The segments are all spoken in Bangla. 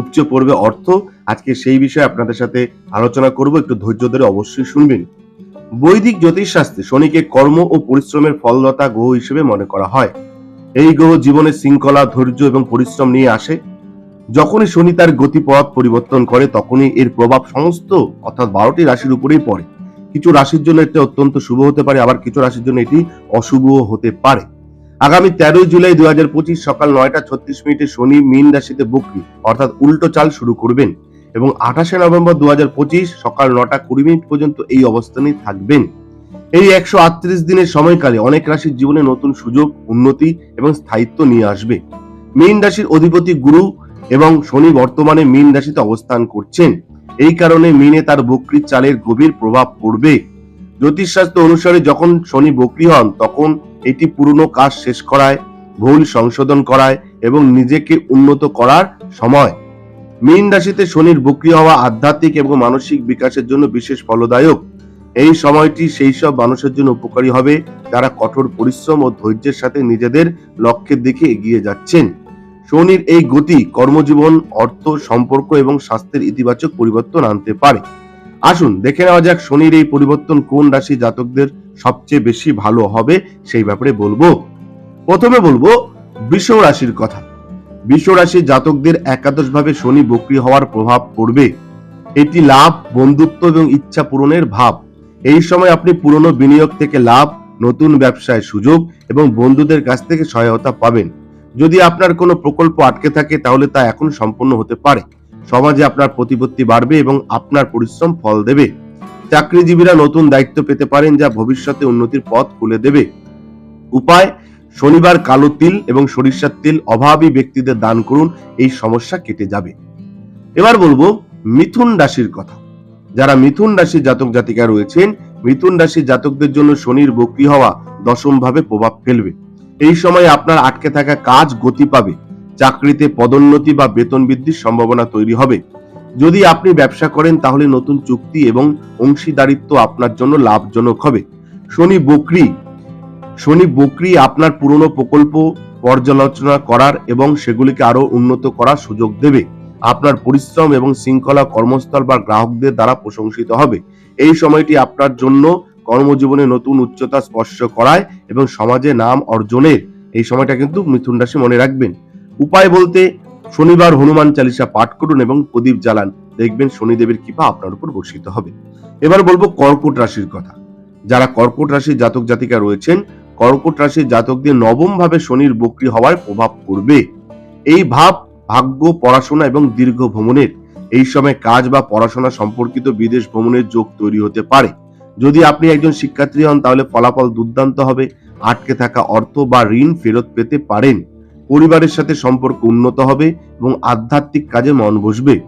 উপচে পড়বে অর্থ। আজকে সেই বিষয়ে আপনাদের সাথে আলোচনা করব, একটু ধৈর্য ধরে অবশ্যই শুনবেন। বৈদিক জ্যোতিষশাস্ত্রে শনিকে কর্ম ও পরিশ্রমের ফলদাতা গ্রহ হিসেবে মনে করা হয়। এই গ্রহ জীবনে শৃঙ্খলা, ধৈর্য এবং পরিশ্রম নিয়ে আসে। যখনই শনি তার গতিপথ পরিবর্তন করে, তখনই এর প্রভাব সমস্ত, অর্থাৎ বারোটি রাশির উপরেই পড়ে। কিছু রাশির জন্য এটা অত্যন্ত শুভ হতে পারে, আবার কিছু রাশির জন্য এটি অশুভ হতে পারে। আগামী তেরোই জুলাই দুই হাজার পঁচিশ সকাল নয়টা ছত্রিশ মিনিটে শনি মিন রাশিতে বকরি, অর্থাৎ উল্টো চাল শুরু করবেন। এবং আঠাশে নভেম্বর দু হাজার পঁচিশ সকাল নটা কুড়ি মিনিট পর্যন্ত এই অবস্থানেই থাকবেন। এই একশো আটত্রিশ দিনের সময়কালে অনেক রাশির জীবনে নতুন সুযোগ, উন্নতি এবং স্থায়িত্ব নিয়ে আসবে। মীন রাশির অধিপতি গুরু এবং শনি বর্তমানে মীন রাশিতে অবস্থান করছেন। এই কারণে মিনে তার বকরির চালের গভীর প্রভাব পড়বে। জ্যোতিষশাস্ত্র অনুসারে যখন শনি বকরি হন, তখন এটি পুরনো কাজ শেষ করায়, ভুল সংশোধন করায় এবং নিজেকে উন্নত করার সময়। মীন রাশিতে শনির বকরি হওয়া আধ্যাত্মিক এবং মানসিক বিকাশের জন্য বিশেষ ফলদায়ক। এই সময়টি সেই সব মানুষের জন্য উপকারী হবে যারা কঠোর পরিশ্রম ও ধৈর্যের সাথে নিজেদের লক্ষ্যের দিকে এগিয়ে যাচ্ছেন। শনির এই গতি কর্মজীবন, অর্থ, সম্পর্ক এবং স্বাস্থ্যের ইতিবাচক পরিবর্তন আনতে পারে। আসুন দেখে নেওয়া যাক শনির এই পরিবর্তন কোন রাশি জাতকদের সবচেয়ে বেশি ভালো হবে সেই ব্যাপারে বলব। প্রথমে বলব বৃষ রাশির কথা। বৃষ রাশির জাতকদের একাদশভাবে শনি বক্রি হওয়ার প্রভাব পড়বে। এটি লাভ, বন্ধুত্ব এবং ইচ্ছা পূরণের ভাব। এই সময় আপনি পুরনো বিনিয়োগ থেকে লাভ, নতুন ব্যবসায় সুযোগ এবং বন্ধুদের কাছ থেকে সহায়তা পাবেন। যদি আপনার কোনো প্রকল্প আটকে থাকে, তাহলে তা এখন সম্পন্ন হতে পারে। সমাজে আপনার প্রতিপত্তি বাড়বে এবং আপনার পরিশ্রম ফল দেবে। চাকরিজীবীরা নতুন দায়িত্ব পেতে পারেন যা ভবিষ্যতে উন্নতির পথ খুলে দেবে। উপায়, শনিবার কালো তিল এবং সরিষার তিল অভাবী ব্যক্তিদের দান করুন, এই সমস্যা কেটে যাবে। এবার বলব মিথুন রাশির কথা। যারা মিথুন রাশির জাতক জাতিকা রয়েছেন, মিথুন রাশির জাতকদের জন্য শনির বক্রি হওয়া দশম ভাবে প্রভাব ফেলবে। এই সময় আপনার আটকে থাকা কাজ গতি পাবে। চাকরিতে পদোন্নতি বা বেতন বৃদ্ধির সম্ভাবনা তৈরি হবে। যদি আপনি ব্যবসা করেন, তাহলে নতুন চুক্তি এবং অংশীদারিত্ব আপনার জন্য লাভজনক হবে। শনি বকরি শনি বকরি আপনার পুরনো প্রকল্প পর্যালোচনা করার এবং সেগুলিকে আরও উন্নত করার সুযোগ দেবে। আপনার পরিশ্রম এবং শৃঙ্খলা কর্মস্থল বা গ্রাহকদের দ্বারা প্রশংসিত হবে। এই সময়টি আপনার জন্য কর্মজীবনে নতুন উচ্চতা স্পর্শ করায় এবং সমাজে নাম অর্জনের। এই সময়টা কিন্তু মিথুন রাশি মনে রাখবেন। উপায় বলতে শনিবার হনুমান চালিসা পাঠ করুন এবং প্রদীপ জ্বালান। দেখবেন শনিদেবের কৃপা আপনার উপর বর্ষিত হবে। এবার বলব কর্কট রাশির কথা। যারা কর্কট রাশির জাতক জাতিকা রয়েছেন, কর্কট রাশির জাতকদের নবম ভাবে শনির বক্রি হওয়ার প্রভাব পড়বে। এই ভাব ভাগ্য, পড়াশোনা এবং দীর্ঘ ভ্রমণের। এই সময় কাজ বা পড়াশোনা সম্পর্কিত বিদেশ ভ্রমণের যোগ তৈরি হতে পারে। যদি আপনি একজন শিক্ষার্থী হন, তাহলে ফলাফল দুর্দান্ত হবে। আটকে থাকা অর্থ বা ঋণ ফেরত পেতে পারেন। পরিবারের সাথে সম্পর্ক উন্নত হবে এবং আধ্যাত্মিক কাজে মন বসবে।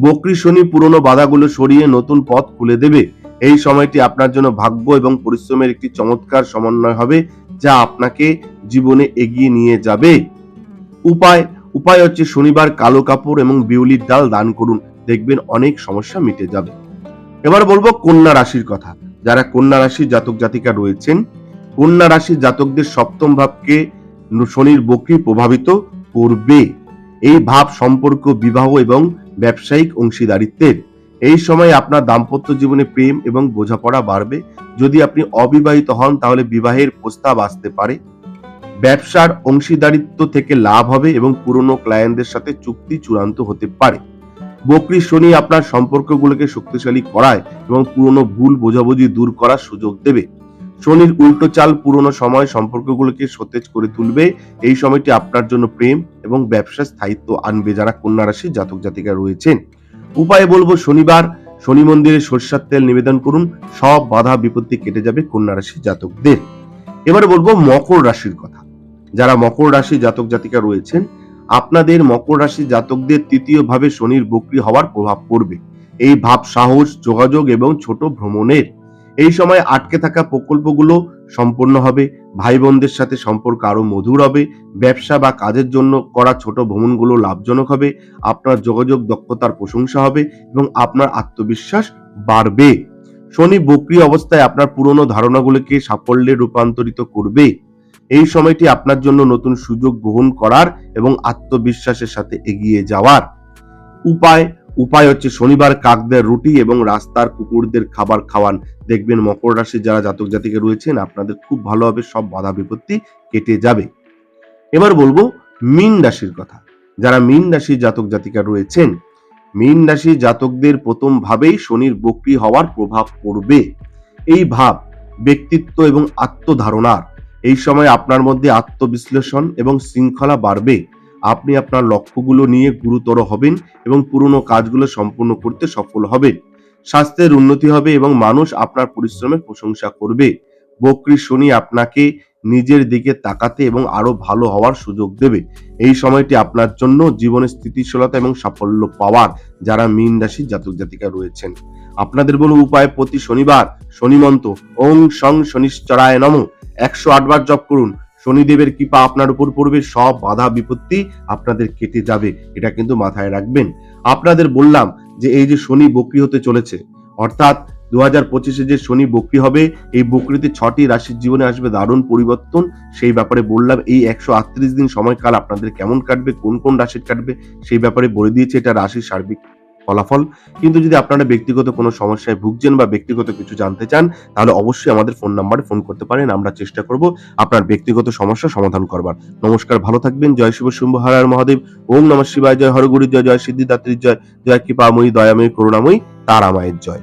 বকরি শনি পুরনো বাধাগুলো সরিয়ে নতুন পথ খুলে দেবে। এই সময়টি আপনার জন্য ভাগ্য এবং পরিশ্রমের একটি চমৎকার সমন্বয় হবে, যা আপনাকে জীবনে এগিয়ে নিয়ে যাবে। উপায় উপায় হচ্ছে শনিবার কালো কাপড় এবং বিউলির ডাল দান করুন। দেখবেন অনেক সমস্যা মিটে যাবে। এবার বলব কন্যা রাশির কথা। যারা কন্যা রাশির জাতক জাতিকা রয়েছেন, কন্যা রাশির জাতকদের সপ্তম ভাবকে শনির বকরি প্রভাবিত করবে। এই ভাব সম্পর্ক, বিবাহ এবং ব্যবসায়িক অংশীদারিত্বের। এই সময় আপনার দাম্পত্য জীবনে প্রেম এবং বোঝাপড়া বাড়বে। যদি আপনি অবিবাহিত হন, তাহলে বিবাহের প্রস্তাব আসতে পারে। ব্যবসার অংশীদারিত্ব থেকে লাভ হবে এবং পুরনো ক্লায়েন্টদের সাথে চুক্তি চূড়ান্ত হতে পারে। বকরি শনি আপনার সম্পর্কগুলোকে শক্তিশালী করায় এবং পুরনো ভুল বোঝাবুঝি দূর করার সুযোগ দেবে। শনির উল্টো চাল পুরনো সময় সম্পর্কগুলোকে সতেজ করে তুলবে। এই সময়টি আপনার জন্য প্রেম এবং ব্যবসা স্থায়িত্ব আনবে যারা কন্যা রাশির জাতক জাতিকা রয়েছেন। উপায়ে বলব শনিবার, শনি মন্দিরে সরষার তেল নিবেদন করুন। সব বাধা বিপত্তি কেটে যাবে কন্যা রাশির জাতকদের। এবারে বলব মকর রাশির কথা। যারা মকর রাশি জাতক জাতিকা রয়েছেন, আপনাদের মকর রাশি জাতকদের তৃতীয় ভাবে শনির বকরি হওয়ার প্রভাব পড়বে। এই ভাব, সাহস, যোগাযোগ এবং ছোট ভ্রমণের এই সময় আটকে থাকা প্রকল্পগুলো সম্পূর্ণ হবে। ভাই বোনদের সাথে সম্পর্ক আরও মধুর হবে। ব্যবসা বা কাজের জন্য করা ছোট ভ্রমণগুলো লাভজনক হবে। আপনার যোগাযোগ দক্ষতার প্রশংসা হবে এবং আপনার আত্মবিশ্বাস বাড়বে। শনি বক্রি অবস্থায় আপনার পুরনো ধারণাগুলোকে সাফল্যে রূপান্তরিত করবে। এই সময়টি আপনার জন্য নতুন সুযোগ গ্রহণ করার এবং আত্মবিশ্বাসের সাথে এগিয়ে যাওয়ার উপায় উপায় হচ্ছে শনিবার কাকদের রুটি এবং রাস্তার কুকুরদের খাবার খাওয়ান। দেখবেন মকর রাশি যারা জাতক জাতিকে রয়েছেন, আপনাদের খুব ভালোভাবে সব বাধা বিপত্তি কেটে যাবে। এবার বলব মীন রাশির কথা। যারা মীন রাশির জাতক জাতিকা রয়েছেন, মীন রাশি জাতকদের প্রথম ভাবেই শনির বক্রি হওয়ার প্রভাব পড়বে। এই ভাব ব্যক্তিত্ব এবং আত্মধারণার। এই সময় আপনার মধ্যে আত্মবিশ্লেষণ এবং শৃঙ্খলা বাড়বে। আপনি আপনার লক্ষ্যগুলো নিয়ে গুরুতর হবেন এবং পুরনো কাজগুলো সম্পূর্ণ করতে সফল হবেন। স্বাস্থ্যের উন্নতি হবে এবং মানুষ আপনার পরিশ্রমের প্রশংসা করবে। বক্রি শনি আপনাকে নিজের দিকে তাকাতে এবং আরও ভালো হওয়ার সুযোগ দেবে। এই সময়টি আপনার জন্য জীবনে স্থিতিশীলতা এবং সাফল্য পাওয়ার, যারা মীন রাশির জাতক জাতিকা রয়েছেন। আপনাদের বলো উপায় প্রতি শনিবার শনিমন্ত, ওং সং শনিশ্চরায় নম। একশো আটবার জপ করুন। শনিদেবের কৃপা আপনার উপর পড়বে, সব বাধা বিপত্তি আপনাদের কেটে যাবে, এটা কিন্তু মাথায় রাখবেন। আপনাদের বললাম যে এই যে শনি বক্রি হতে চলেছে, অর্থাৎ দু হাজার পঁচিশে যে শনি বক্রি হবে, এই বক্রিতে ছটি রাশির জীবনে আসবে দারুণ পরিবর্তন। সেই ব্যাপারে বললাম, এই একশো আটত্রিশ দিন সময়কাল আপনাদের কেমন কাটবে, কোন কোন রাশির কাটবে, সেই ব্যাপারে বলে দিয়েছে, এটা রাশির সার্বিক ফলাফল। কিন্তু যদি আপনারা ব্যক্তিগত কোনো সমস্যায় ভুগছেন বা ব্যক্তিগত কিছু জানতে চান, তাহলে অবশ্যই আমাদের ফোন নাম্বারে ফোন করতে পারেন, আমরা চেষ্টা করব আপনার ব্যক্তিগত সমস্যা সমাধান করবার। নমস্কার, ভালো থাকবেন, জয় শিব শুম্ভ হরার মহাদেব। ওম নমঃ শিবায়, জয় হরগুরি জয় জয় সিদ্ধিদাত্রীর জয় জয় কৃপাময়ী দয়াময়ী, করুণাময়ী, তারামায়ের জয়।